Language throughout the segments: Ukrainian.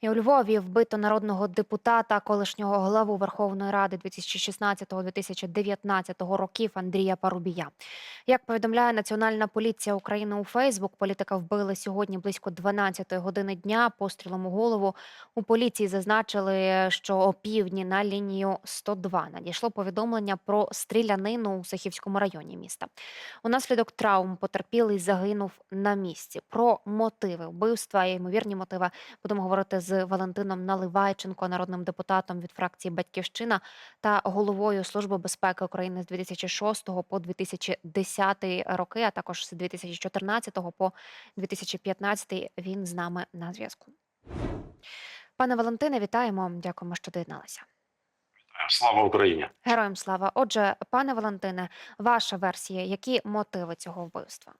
І у Львові вбито народного депутата, колишнього главу Верховної Ради 2016-2019 років Андрія Парубія. Як повідомляє Національна поліція України у Фейсбук, політика вбили сьогодні близько 12-ї години дня пострілом у голову. У поліції зазначили, що о півдні на лінію 102 надійшло повідомлення про стрілянину у Сахівському районі міста. Унаслідок травм потерпілий загинув на місці. Про мотиви вбивства і ймовірні мотиви будемо говорити з Валентином Наливайченко, народним депутатом від фракції Батьківщина та головою Служби безпеки України з 2006 по 2010 роки, а також з 2014 по 2015 Він з нами на зв'язку. Пане Валентине, вітаємо. Дякуємо, що доєдналися. Слава Україні! Героям слава. Отже, пане Валентине, ваша версія, які мотиви цього вбивства?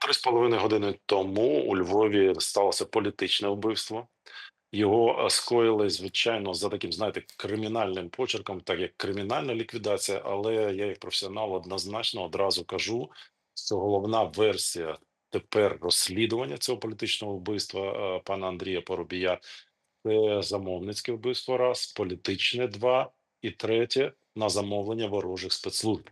Три з половиною години тому у Львові сталося політичне вбивство. Його е, скоїли, звичайно, за таким, знаєте, кримінальним почерком, так як кримінальна ліквідація. Але я, як професіонал, однозначно одразу кажу, що головна версія тепер розслідування цього політичного вбивства е, пана Андрія Поробія це замовницьке вбивство, раз, політичне два, і третє на замовлення ворожих спецслужб.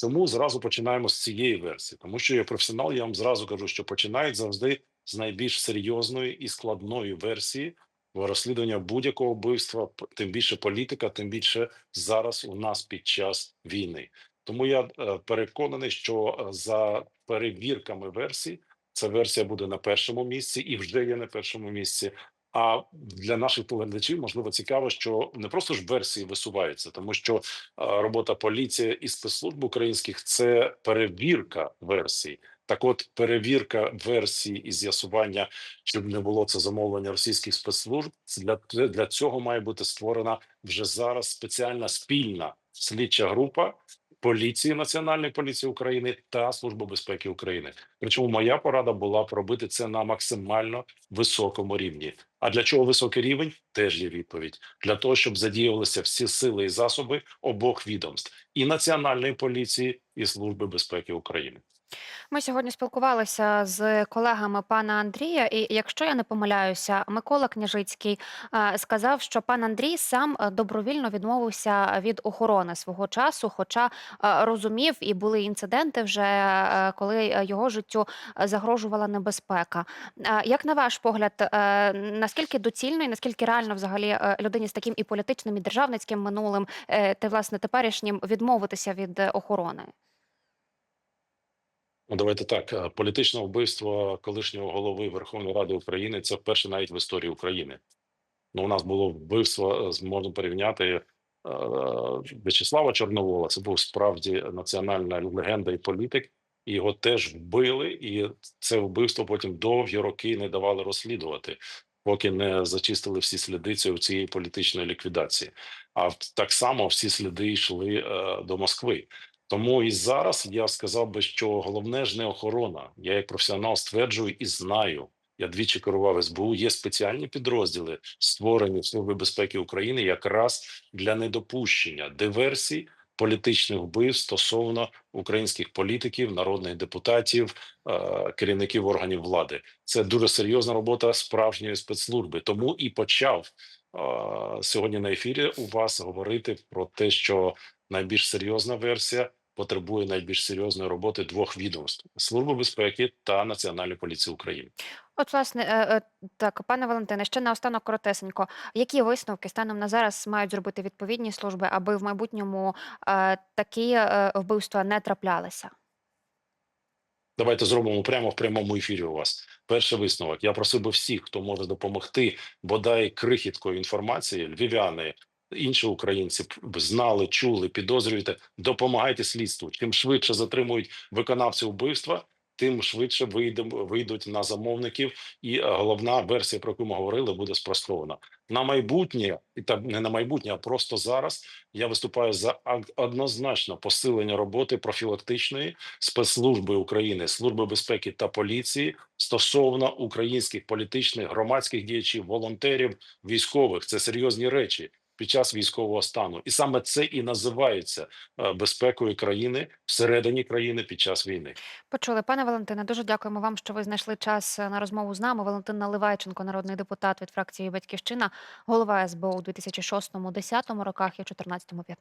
Тому зразу починаємо з цієї версії, тому що я професіонал, я вам зразу кажу, що починають завжди з найбільш серйозної і складної версії розслідування будь-якого вбивства, тим більше політика, тим більше зараз у нас під час війни. Тому я е, переконаний, що е, за перевірками версій ця версія буде на першому місці і вже є на першому місці. А для наших телеглядачів можливо цікаво, що не просто ж версії висуваються, тому що робота поліції і спецслужб українських це перевірка версій. Так, от перевірка версії і з'ясування, щоб не було це замовлення російських спецслужб. Для, для цього має бути створена вже зараз спеціальна спільна слідча група поліції Національної поліції України та Служби безпеки України. Причому моя порада була б робити це на максимально високому рівні. А для чого високий рівень? Теж є відповідь для того, щоб задіювалися всі сили і засоби обох відомств і національної поліції, і служби безпеки України. Ми сьогодні спілкувалися з колегами пана Андрія, і якщо я не помиляюся, Микола Княжицький е, сказав, що пан Андрій сам е, добровільно відмовився від охорони свого часу, хоча е, розумів, і були інциденти вже, коли його життю загрожувала небезпека. Як на ваш погляд, наскільки доцільно і наскільки реально взагалі людині з таким і політичним, і державницьким минулим, та власне теперішнім відмовитися від охорони? Ну, давайте так. е, Політичне вбивство колишнього голови Верховної Ради України це вперше навіть в історії України. Ну, у нас було вбивство, е, можна порівняти е, В'ячеслава Чорновола. Це був справді національна легенда і політик. І його теж вбили, і це вбивство потім довгі роки не давали розслідувати, поки не зачистили всі сліди цієї політичної ліквідації. А так само всі сліди йшли е, до Москви. Тому і зараз я сказав би, що головне ж не охорона. Я як професіонал стверджую і знаю. Я двічі керував СБУ. Є спеціальні підрозділи, створені в Службі безпеки України, якраз для недопущення диверсій, політичних вбивств стосовно українських політиків, народних депутатів, е, керівників органів влади. Це дуже серйозна робота справжньої спецслужби. Тому і почав е, сьогодні на ефірі у вас говорити про те, що найбільш серйозна версія потребує найбільш серйозної роботи двох відомств: Служби безпеки та Національної поліції України. От, власне, е, е, так, пане Валентине, ще наостанок коротесенько. Які висновки станом на зараз мають зробити відповідні служби, аби в майбутньому е, такі вбивства не траплялися? Давайте зробимо прямо в прямому ефірі. У вас перший висновок. Я просив би всіх, хто може допомогти, бодай крихіткою інформації, львів'яни, інші українці знали, чули, підозрюєте. Допомагайте слідству. Чим швидше затримують виконавців вбивства, тим швидше вийдемо вийдуть на замовників. І е, головна версія, про яку ми говорили, буде спростована на майбутнє, і та не на майбутнє, а просто зараз. Я виступаю за однозначно посилення роботи профілактичної спецслужби України, служби безпеки та поліції стосовно українських політичних громадських діячів, волонтерів, військових. Це серйозні речі. Під час військового стану, і саме це і називається е, безпекою країни всередині країни під час війни. Почули, пане Валентине. Дуже дякуємо вам, що ви знайшли час е, на розмову з нами. Валентин Наливайченко, народний депутат від фракції Батьківщина, голова СБУ у 2006-2010 роках і 2014-2015.